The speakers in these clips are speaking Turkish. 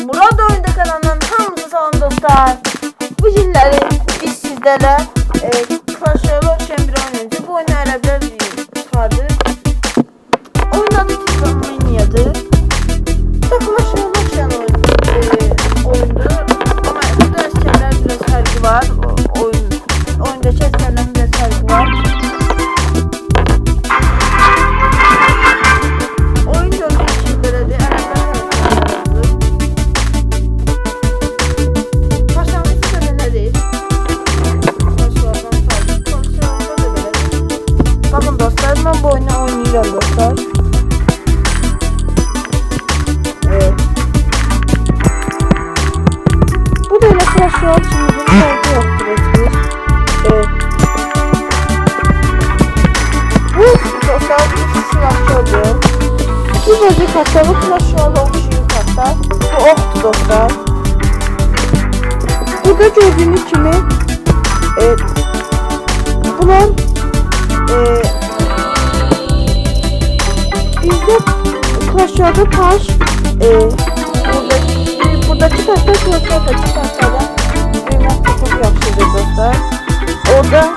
Murad Oyunda kanalının hamısı salam dostlar. Bu günləri biz sizlərlə e, Clash Royale oyun oynayacağıq. Bu oyunu ərəblər çıxardı. Oynayıram dostlar. Evet. Bu da elə Clash Royale bir fərqi yoxdur heç bir. Evet. Bu dostlar bir silahçıdır. Bu böcek hatta bu Clash Royale oxşayır hatta. Bu oxdur dostlar. Burada gördüğünüz kimi e, bunun Royale'da taş e, buradaki, buradaki taşlar Clash Royale'daki taşlardan büyümek çok yaxşıdır dostlar. Orada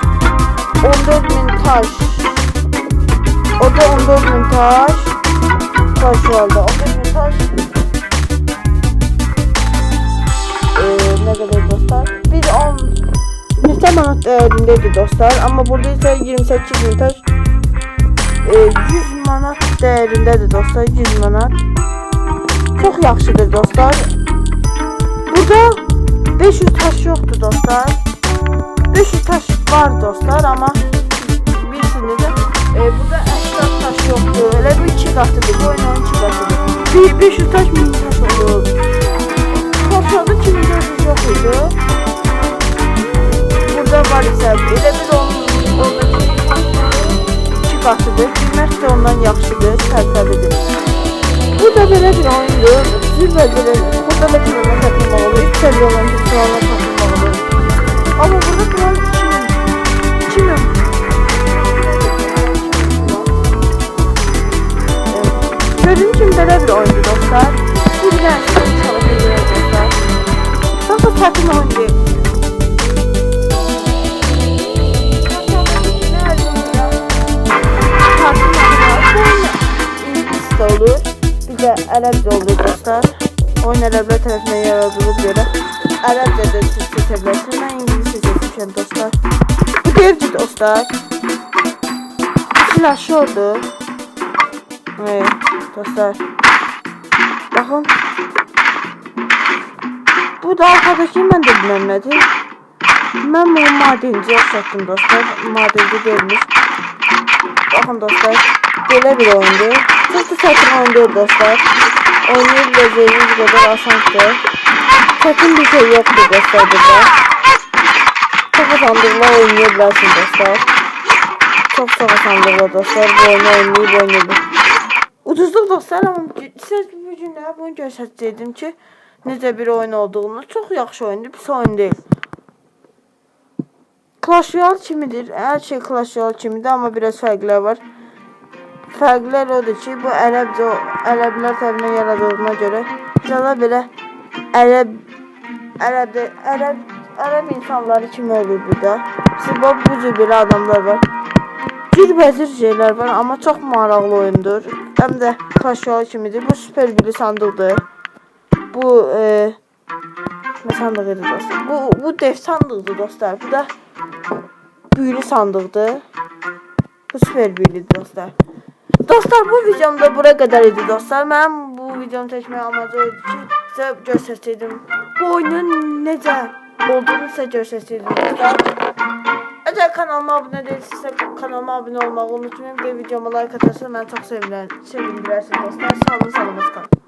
14 bin taş Orada 14 bin taş Taş Royale'da 14 bin taş Ee, ne kadar dostlar? Bir 10 neçə manat değerindeydi dostlar. Ama burada ise 28 bin taş 100 manat değerindədir dostlar 100 manat. Çox yaxşıdır dostlar. Burada 500 taş yoxdur dostlar. 500 taş var dostlar amma bilirsiniz e, burada 50 taş yoxdur. Elə bir 2 qatıdır bu oyunun 2 qatıdır 500 taş 1000 taş olur. Toplamda 2400 yox idi burada var isə elə bir 10 10 baxşıdır, bilmək də ondan yaxşıdır, sərfəlidir. Bu da belə bir oyundur. Zirvə belə, bu da belə bir oyundur. Bu da belə bir oyundur. Bu da belə bir oyundur. Ərəbcə olur dostlar. Oyun yaradılıb görə. Ərəbcə də siz seçə bilərsiniz. Mən ingiliscə seçmişəm dostlar. Bu deyirci dostlar. Silahşı oldu. Evet dostlar. Bakın. Bu da arkadaşı mən də bilməm nədir. Mən bunu madenci oxşatdım dostlar. Madenci deyilmiş. Bakın dostlar. Belə bir oyundur. Çox da çətin oyundur dostlar. Oynayıb biləcəyiniz qədər asandır. Çətin bir şey yoxdur dostlar burada. Çox asanlıqla oynaya bilərsiniz dostlar. Çox çox asanlıqla dostlar bu oyunu oynayıb oynayıb. Ucuzluq dostlar amma siz bu günlər bunu göstərəcəydim ki, necə bir oyun olduğunu. Çox yaxşı oyundur, pis oyun deyil. Clash Royale kimidir? Hər şey Clash Royale kimidir, amma biraz fərqlər var. Fərqlər odur ki, bu ərəbcə, ərəblər tərəfindən yaradıldığına görə cəza belə ərəb ərəbdə ərəb ərəb insanları kimi olur burada. Siz bax bu cür belə adamlar var. Cürbəcür şeylər var, amma çox maraqlı oyundur. Həm də Royale kimidir. Bu super biri sandıqdır. Bu e, ne sandığı idi dostlar? Bu bu dev sandıqdır dostlar. Bu da büyülü sandıqdır. Bu süper büyülü dostlar. Dostlar bu videomda bura kadar idi dostlar. Mən bu videonu çəkmək amacı oydu ki, sizə göstərsəydim. Bu oyunun necə olduğunu sizə göstərsəydim dostlar. Əgər kanalıma abunə değilsinizsə kanalıma abunə olmağı unutmayın və videoma like atarsanız məni çox sevinirəm. Sevindirərsiniz dostlar. Sağ olun, salamat qalın.